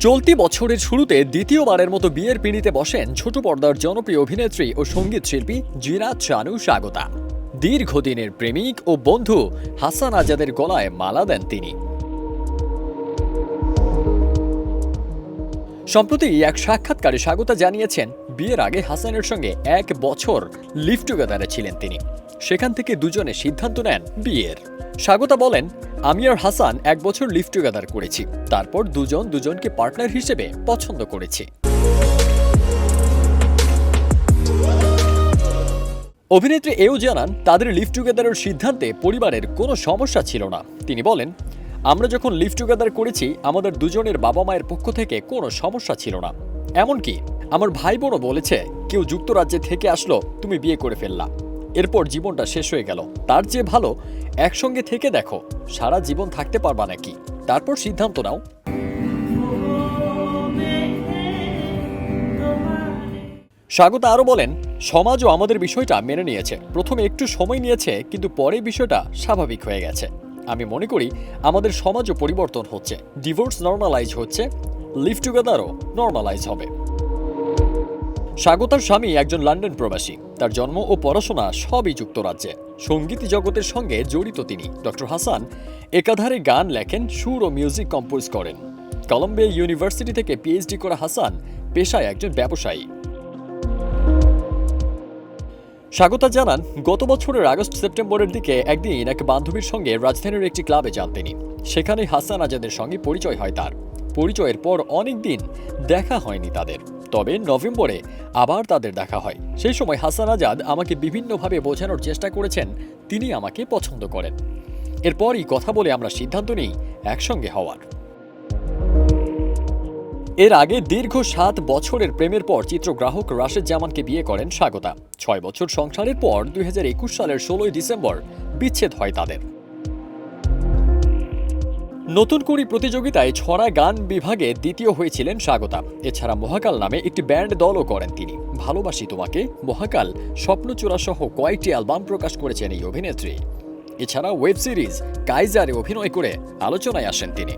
চলতি বছরের শুরুতে দ্বিতীয়বারের মতো বিয়ের পিঁড়িতে বসেন ছোট পর্দার জনপ্রিয় অভিনেত্রী ও সংগীত শিল্পী জিনাত চানু স্বাগতা। দীর্ঘদিনের প্রেমিক ও বন্ধু হাসান আজাদের গলায় মালা দেন তিনি। সম্প্রতি এক সাক্ষাৎকারে স্বাগতা জানিয়েছেন বিয়ের আগে হাসানের সঙ্গে এক বছর লিভ টুগেদারে ছিলেন তিনি। সেখান থেকে দুজনে সিদ্ধান্ত নেন বিয়ের। স্বাগতা বলেন, আমি আর হাসান এক বছর লিভ টুগেদার করেছি। তারপর দুজন দুজনকে পার্টনার হিসেবে পছন্দ করেছি। অভিনেত্রী এও জানান, তাদের লিভ টুগেদারের সিদ্ধান্তে পরিবারের কোনো সমস্যা ছিল না। তিনি বলেন আমরা যখন লিভ টুগেদার করেছি, আমাদের দুজনের বাবা মায়ের পক্ষ থেকে কোনো সমস্যা ছিল না। এমনকি আমার ভাই বোনও বলেছে, কেউ যুক্তরাজ্যে থেকে আসলো, তুমি বিয়ে করে ফেললা। এরপর জীবনটা শেষ হয়ে গেল। তার চেয়ে ভালো, একসঙ্গে থেকে দেখো, সারা জীবন থাকতে পারবা নাকি। তারপর সিদ্ধান্ত নাও। স্বাগত আরও বলেন, সমাজও আমাদের বিষয়টা মেনে নিয়েছে। প্রথমে একটু সময় নিয়েছে, কিন্তু পরে বিষয়টা স্বাভাবিক হয়ে গেছে। আমি মনে করি আমাদের সমাজও পরিবর্তন হচ্ছে। ডিভোর্স নর্মালাইজ হচ্ছে লিভ টুগেদারও নর্মালাইজ হবে। স্বাগতার স্বামী একজন লন্ডন প্রবাসী। তার জন্ম ও পড়াশোনা সবই যুক্তরাজ্যে। সংগীত জগতের সঙ্গে জড়িত তিনি। ডক্টর হাসান একাধারে গান লেখেন, সুর ও মিউজিক কম্পোজ করেন। কলম্বিয়া ইউনিভার্সিটি থেকে পিএইচডি করা হাসান পেশায় একজন ব্যবসায়ী। স্বাগতা জানান, গত বছরের আগস্ট সেপ্টেম্বরের দিকে একদিন এক বান্ধবীর সঙ্গে রাজধানীর একটি ক্লাবে যান তিনি। সেখানে হাসান আজাদের সঙ্গে পরিচয় হয় তার। পরিচয়ের পর অনেক দিন দেখা হয়নি তাদের। তবে নভেম্বরে আবার তাদের দেখা হয়। সেই সময় হাসান আজাদ আমাকে বিভিন্নভাবে বোঝানোর চেষ্টা করেছেন, তিনি আমাকে পছন্দ করেন। এরপরই কথা বলে আমরা সিদ্ধান্ত নিই একসঙ্গে হওয়ার। এর আগে দীর্ঘ সাত বছরের প্রেমের পর চিত্রগ্রাহক রাশেদ জামানকে বিয়ে করেন স্বাগতা। ছয় বছর সংসারের পর দু হাজার একুশ সালের ষোলোই ডিসেম্বর বিচ্ছেদ হয় তাদের। নতুন কুড়ি প্রতিযোগিতায় ছড়া গান বিভাগে দ্বিতীয় হয়েছিলেন স্বাগতা। এছাড়া মহাকাল নামে একটি ব্যান্ড দলও করেন তিনি। ভালোবাসি তোমাকে, মহাকাল স্বপ্নচূড়া সহ কয়েকটি অ্যালবাম প্রকাশ করেছেন এই অভিনেত্রী। এছাড়া ওয়েব সিরিজ কাইজারে অভিনয় করে আলোচনায় আসেন তিনি।